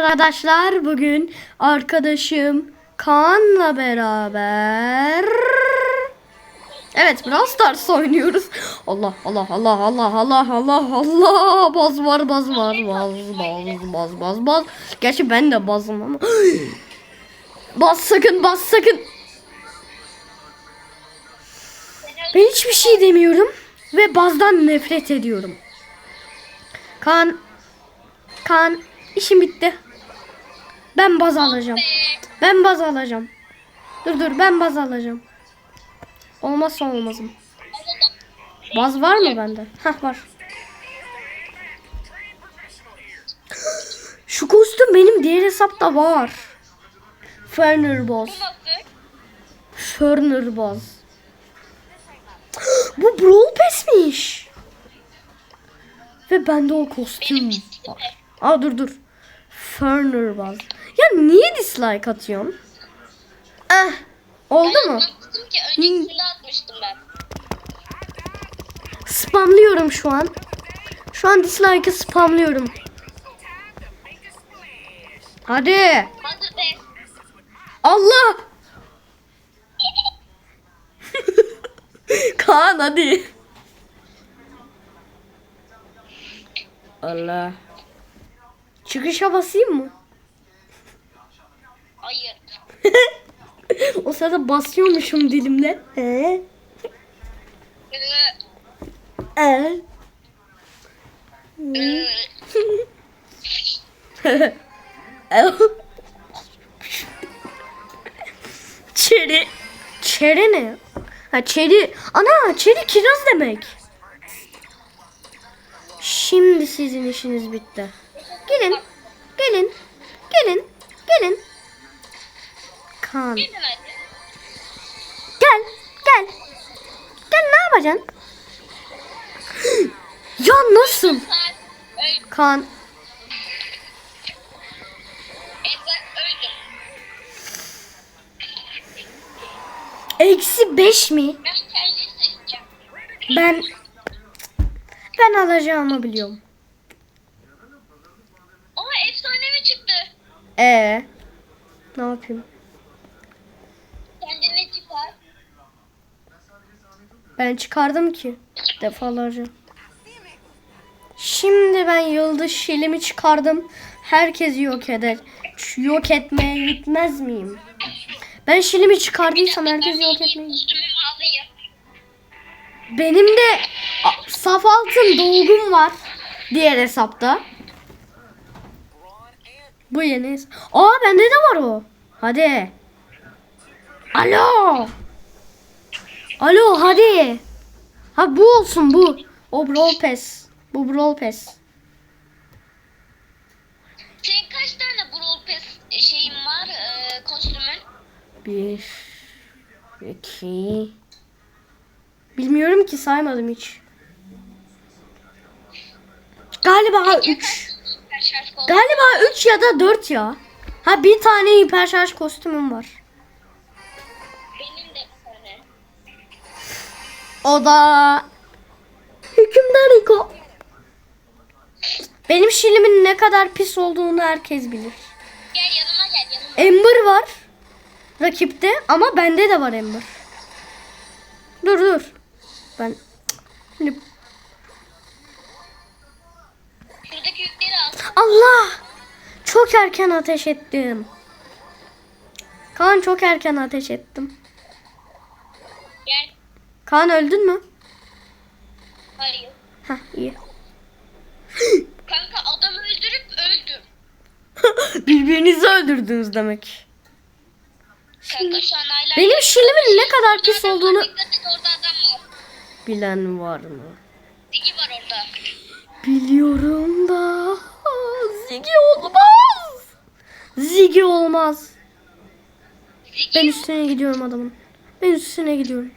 Arkadaşlar bugün arkadaşım Kaan'la beraber Evet Brawl Stars oynuyoruz. Allah Allah Allah Allah Allah Allah Allah baz var baz var baz baz baz baz baz. Gerçi ben de bazım ama. baz sakın baz sakın. Ben hiçbir şey demiyorum ve bazdan nefret ediyorum. Kaan Kaan işim bitti. Ben baz alacağım. Ben baz alacağım. Dur dur ben baz alacağım. Olmazsa olmazım. Baz var mı bende? Hah var. Şu kostüm benim diğer hesapta var. Ferner. Nasıl? Ferner Baz. Bu Brawl Pass'miş. Ve bende o kostüm var. Aa dur dur. Ferner Baz. Ya niye dislike atıyorsun? Eh. Oldu mu? Anlatmıştım ki önceki atmıştım ben. Spamlıyorum şu an. Şu an dislike'ı spamlıyorum. Hadi. Hadi de. Allah. Kaan hadi. Allah. Çıkışa basayım mı? Hayır. o sırada basıyormuşum dilimle. He? Ee, Ee? ee, çeri. Çeri ne? Ha çeri. Ana çeri kiraz demek. Şimdi sizin işiniz bitti. Gelin. Gelin. Gelin. Gelin. Kan. Gidin hadi. Gel. Gel. Gel ne yapacaksın? ya nasıl? Kan. Eksi beş mi? Ben. Ben alacağımı biliyorum. Oha efsanevi çıktı. Ee, ne yapayım? Ben çıkardım ki defalarca. Şimdi ben yıldız şilimi çıkardım. Herkes yok eder. Yok etmeye gitmez miyim? Ben şilimi çıkardıysam herkes yok etmeye. Benim de saf altın dolgum var. Diğer hesapta. Bu yeni. Aa bende de var o. Hadi. Alo. Alo hadi. Ha bu olsun bu. O Brawl Pass. Bu Brawl Pass. Senin kaç tane Brawl Pass şeyin var ee, kostümün? Bir. iki. Bilmiyorum ki saymadım hiç. Galiba 3. Süper şarj kol. Galiba 3 ya da 4 ya. Ha bir tane hiper şarj kostümüm var. O da hükümdar Rico. Benim şilimin ne kadar pis olduğunu herkes bilir. Gel yanıma gel yanıma. Ember var rakipte ama bende de var Ember. Dur dur. Ben Şimdi Şuradaki yükleri al. Allah! Çok erken ateş ettim. Kaan çok erken ateş ettim. Gel. Kaan öldün mü? Hayır. Heh iyi. Kanka adamı öldürüp öldüm. Birbirinizi öldürdünüz demek. Kanka şu an hala... Benim şilimin ne kadar pis olduğunu Dikkat et orada adam var. bilen var mı? Digi var orada. Biliyorum da. Aa, Zigi olmaz. Zigi olmaz. Digi Ben üstüne gidiyorum adamın. Ben üstüne gidiyorum.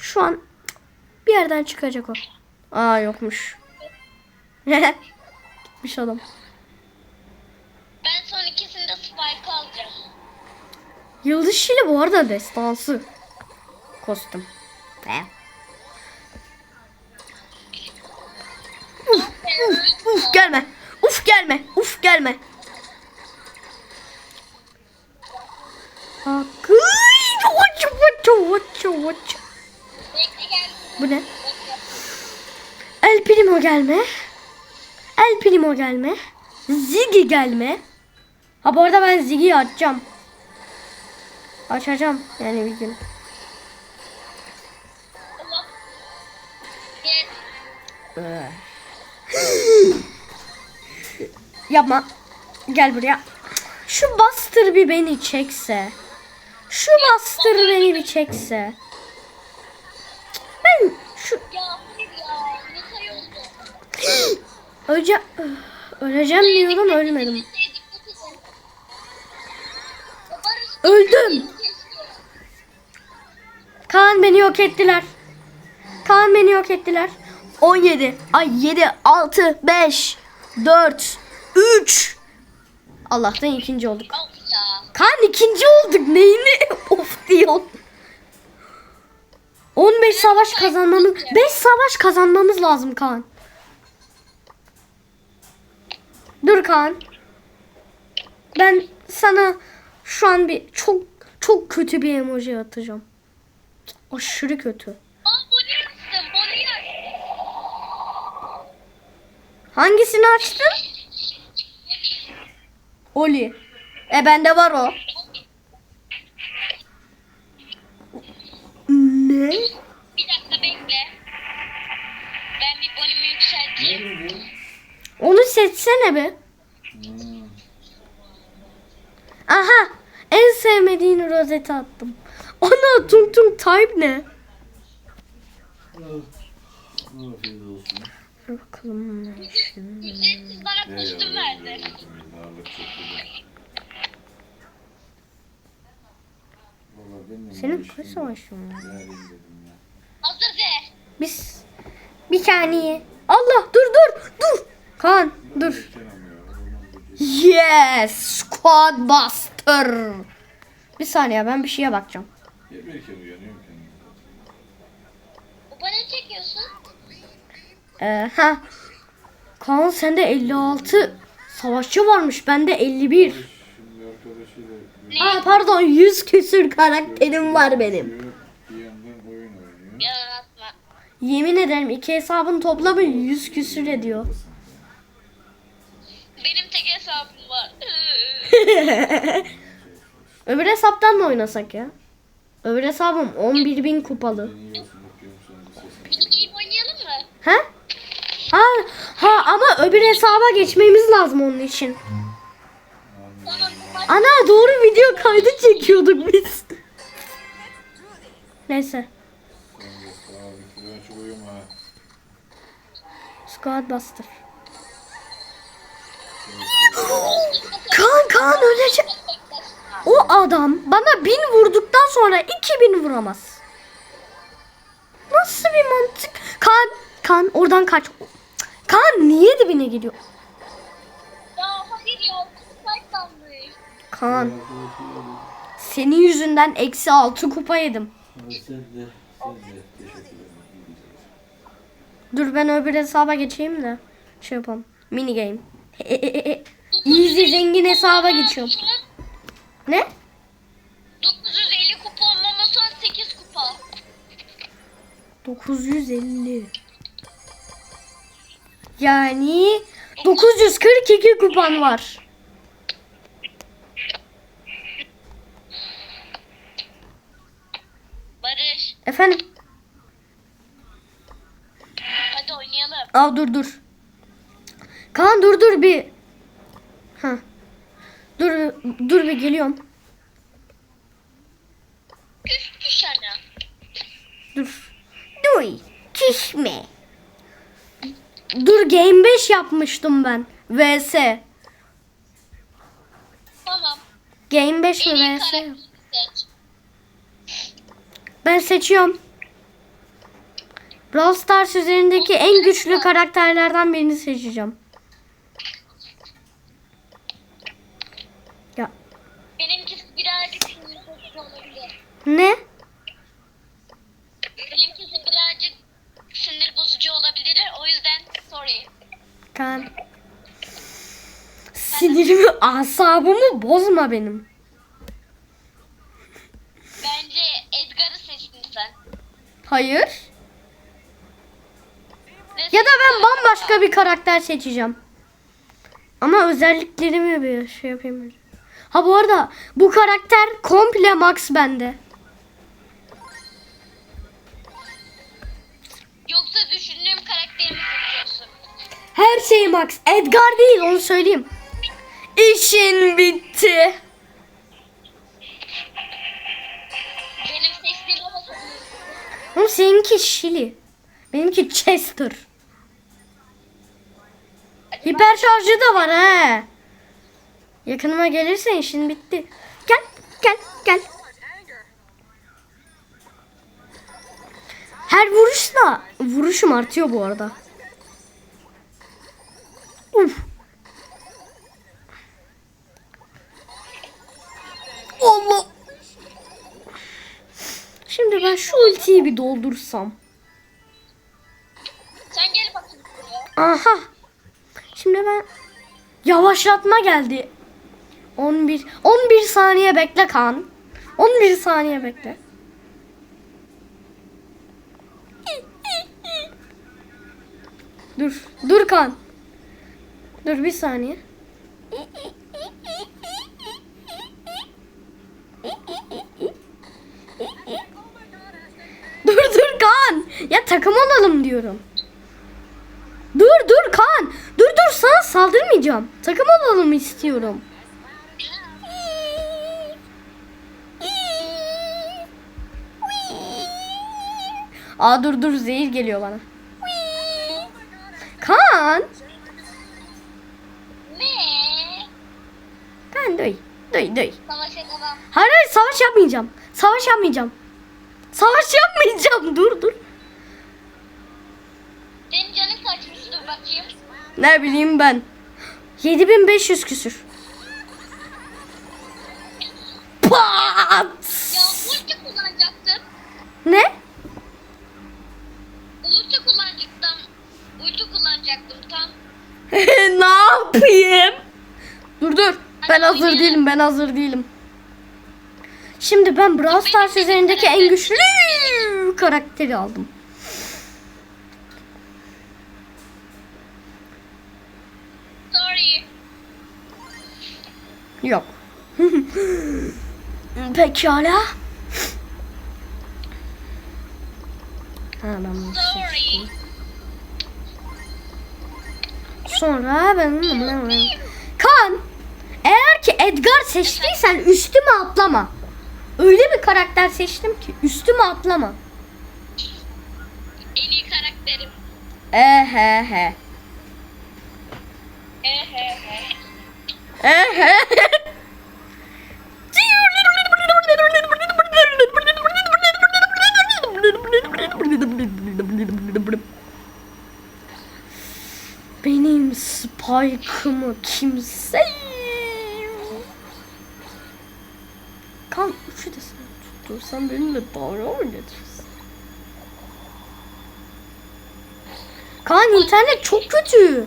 Şu an bir yerden çıkacak o. Aa yokmuş. Gitmiş adam. Ben son ikisinde spike alacağım. Yıldız Şili bu arada destansı. Kostüm. Be. Uf, uf, uf gelme. Uf gelme. Uf gelme. Akıy. Watch, watch, watch, watch. Bu ne? El Primo gelme. El Primo gelme. Ziggy gelme. Ha bu arada ben Ziggy'yi açacağım. Açacağım yani bir gün. Gel. Yapma. Gel buraya. Şu Buster bir beni çekse. Şu Buster beni bir çekse. Ben şu Ya hayır ya. Ne sayıyorsun? Ölece öleceğim diyorum ölmedim. Öldüm. Kaan beni yok ettiler. Kaan beni yok ettiler. 17. Ay 7, 6, 5, 4, 3. Allah'tan ikinci olduk. Kaan ikinci olduk. Neyini of diyor. 15 savaş kazanmamız 5 savaş kazanmamız lazım Kaan. Dur Kaan. Ben sana şu an bir çok çok kötü bir emoji atacağım. Aşırı kötü. Hangisini açtın? Oli. E bende var o. Ne? Bir dakika bekle. Ben bir Bonnie'mi yükselteyim. Onu seçsene be. Aha. En sevmediğin rozeti attım. Ana tung tung type ne? Bakalım. Ücretsiz bana kostüm verdi. Benim de Senin maaşım kaç yok. savaşın var? Vereyim dedim ya. Hazır de. Biz bir saniye. Allah dur dur dur. Kaan dur. Yes, Squad Buster. Bir saniye ben bir şeye bakacağım. Uyanıyorum kendim. Baba ne çekiyorsun? Ee, ha. Kaan sende 56 savaşçı varmış. Bende 51. Şimdi arkadaşıyla Aa pardon 100 küsür karakterim var benim. Yalan atma. Yemin ederim iki hesabın toplamı 100 küsür ediyor. Benim tek hesabım var. Öbür hesaptan mı oynasak ya? Öbür hesabım 11.000 kupalı. Mini game oynayalım mı? Ha ama öbür hesaba geçmemiz lazım onun için. Ana doğru video kaydı çekiyorduk biz. Neyse. Squad Buster. Kaan Kaan ölecek. O adam bana bin vurduktan sonra iki bin vuramaz. Nasıl bir mantık? Kaan, Kaan oradan kaç. Kaan niye dibine gidiyor? Kaan senin yüzünden eksi altı kupa yedim. Dur ben öbür hesaba geçeyim de şey yapalım. Mini game. Easy zengin hesaba geçiyorum. Ne? 950 kupa olmaması 8 kupa. 950. Yani 942 kupan var. Barış. Efendim? Hadi oynayalım. Aa dur dur. Kaan dur dur bir. Ha. Dur dur bir geliyorum. Küs ana. Dur. Dur. Kişme. Dur Game 5 yapmıştım ben. VS. Tamam. Game 5 mi VS? seç. Ben seçiyorum. Brawl Stars üzerindeki en güçlü karakterlerden birini seçeceğim. Ya Benimkisi birazcık sinir bozucu olabilir. ne? Benimkisi birazcık sinir bozucu olabilir. O yüzden sorry. Kan. Sinirimi, asabımı bozma benim. Hayır. Ya da ben bambaşka bir karakter seçeceğim. Ama özelliklerimi bir şey yapayım. Ha bu arada bu karakter komple max bende. Yoksa düşündüğüm karakterimi seçiyorsun. Her şey max. Edgar değil onu söyleyeyim. İşin bitti. Oğlum seninki Şili. Benimki Chester. Hiper şarjı da var he. Yakınıma gelirsen işin bitti. Gel gel gel. Her vuruşla vuruşum artıyor bu arada. Uf. Allah. Şimdi ben şu ultiyi bir doldursam. Sen gel bakayım buraya. Aha. Şimdi ben yavaşlatma geldi. 11 11 saniye bekle kan. 11 saniye bekle. Dur. Dur kan. Dur bir saniye. Dur dur kan. Ya takım olalım diyorum. Dur dur kan. Dur dur sana saldırmayacağım. Takım olalım istiyorum. Aa dur dur zehir geliyor bana. Kan. Ne? Kan duy. Duy duy. Hayır hayır savaş yapmayacağım. Savaş yapmayacağım. Savaş yapmayacağım. Dur dur. Senin canın kaçmıştır bakayım. Ne bileyim ben. 7500 küsür. Pat! Ya ulti kullanacaktın. Ne? Ulti kullanacaktım. Ulti kullanacaktım tam. ne yapayım? Dur dur. Ben hazır değilim. Ben hazır değilim. Şimdi ben Brawl Stars üzerindeki en güçlü karakteri aldım. Sorry. Yok. Pekala. Ha ben bunu Sorry. Sonra ben Kan eğer ki Edgar seçtiysen üstüme atlama. Öyle bir karakter seçtim ki üstüme atlama. En iyi karakterim. Ehehe. Ehehe. Benim Spike'ımı kimse Kan üçü de sen tuttursan benimle dalga mı geçiyorsun? Kaan internet çok kötü.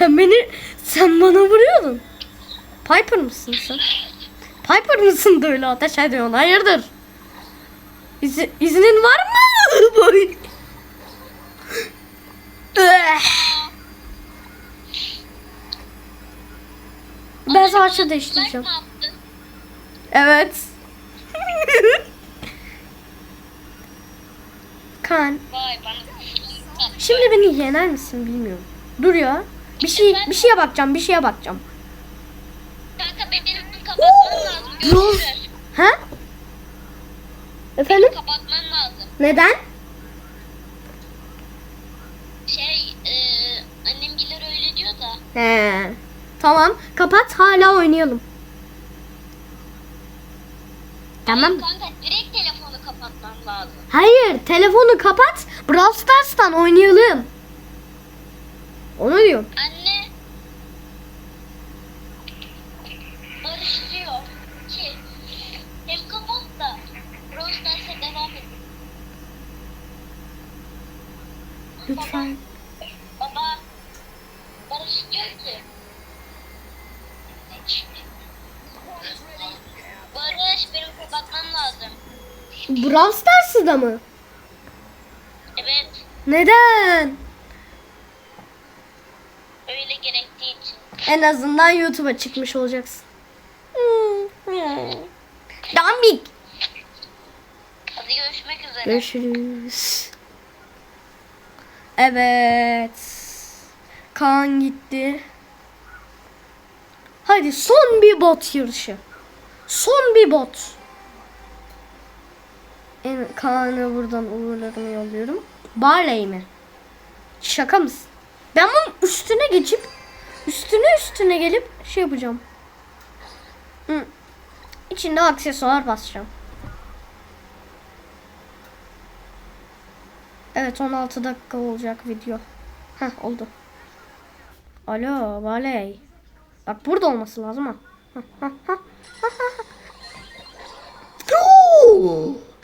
Sen beni sen bana vuruyordun. Piper mısın sen? Piper mısın da öyle ateş ediyorsun? Hayırdır? İzi, iznin var mı? Eh. ben savaşçı Like değiştireceğim. Evet. kan. Şimdi beni yener misin bilmiyorum. Dur ya. Bir şey bir şeye bakacağım, bir şeye bakacağım. Kanka benim kapatmam lazım. Görüşürüz. Ha? Efendim? Kapatman lazım. Neden? Şey, e, annem gelir öyle diyor da. He. Tamam. Kapat. Hala oynayalım. Tamam. Kanka direkt telefonu kapatman lazım. Hayır. Telefonu kapat. Brawl Stars'tan oynayalım vuruyor. Anne Barış diyor ki hem kapat da Rose derse devam edin. Lütfen. Baba, baba Barış diyor ki Barış benim kapatmam lazım. Brawl Stars'ı da mı? Gerektiği için. En azından YouTube'a çıkmış olacaksın. Dambik. Hadi görüşmek üzere. Görüşürüz. Evet. Kaan gitti. Hadi son bir bot yarışı. Son bir bot. En Kaan'a buradan uğurlarımı yolluyorum. Barley mi? Şaka mısın? Ben bunun üstüne geçip üstüne üstüne gelip şey yapacağım. Hı. İçinde aksesuar basacağım. Evet 16 dakika olacak video. Heh oldu. Alo Valey. Bak burada olması lazım ha.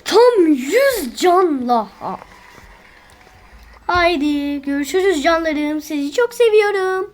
Tam 100 canla. Ha. Haydi görüşürüz canlarım. Sizi çok seviyorum.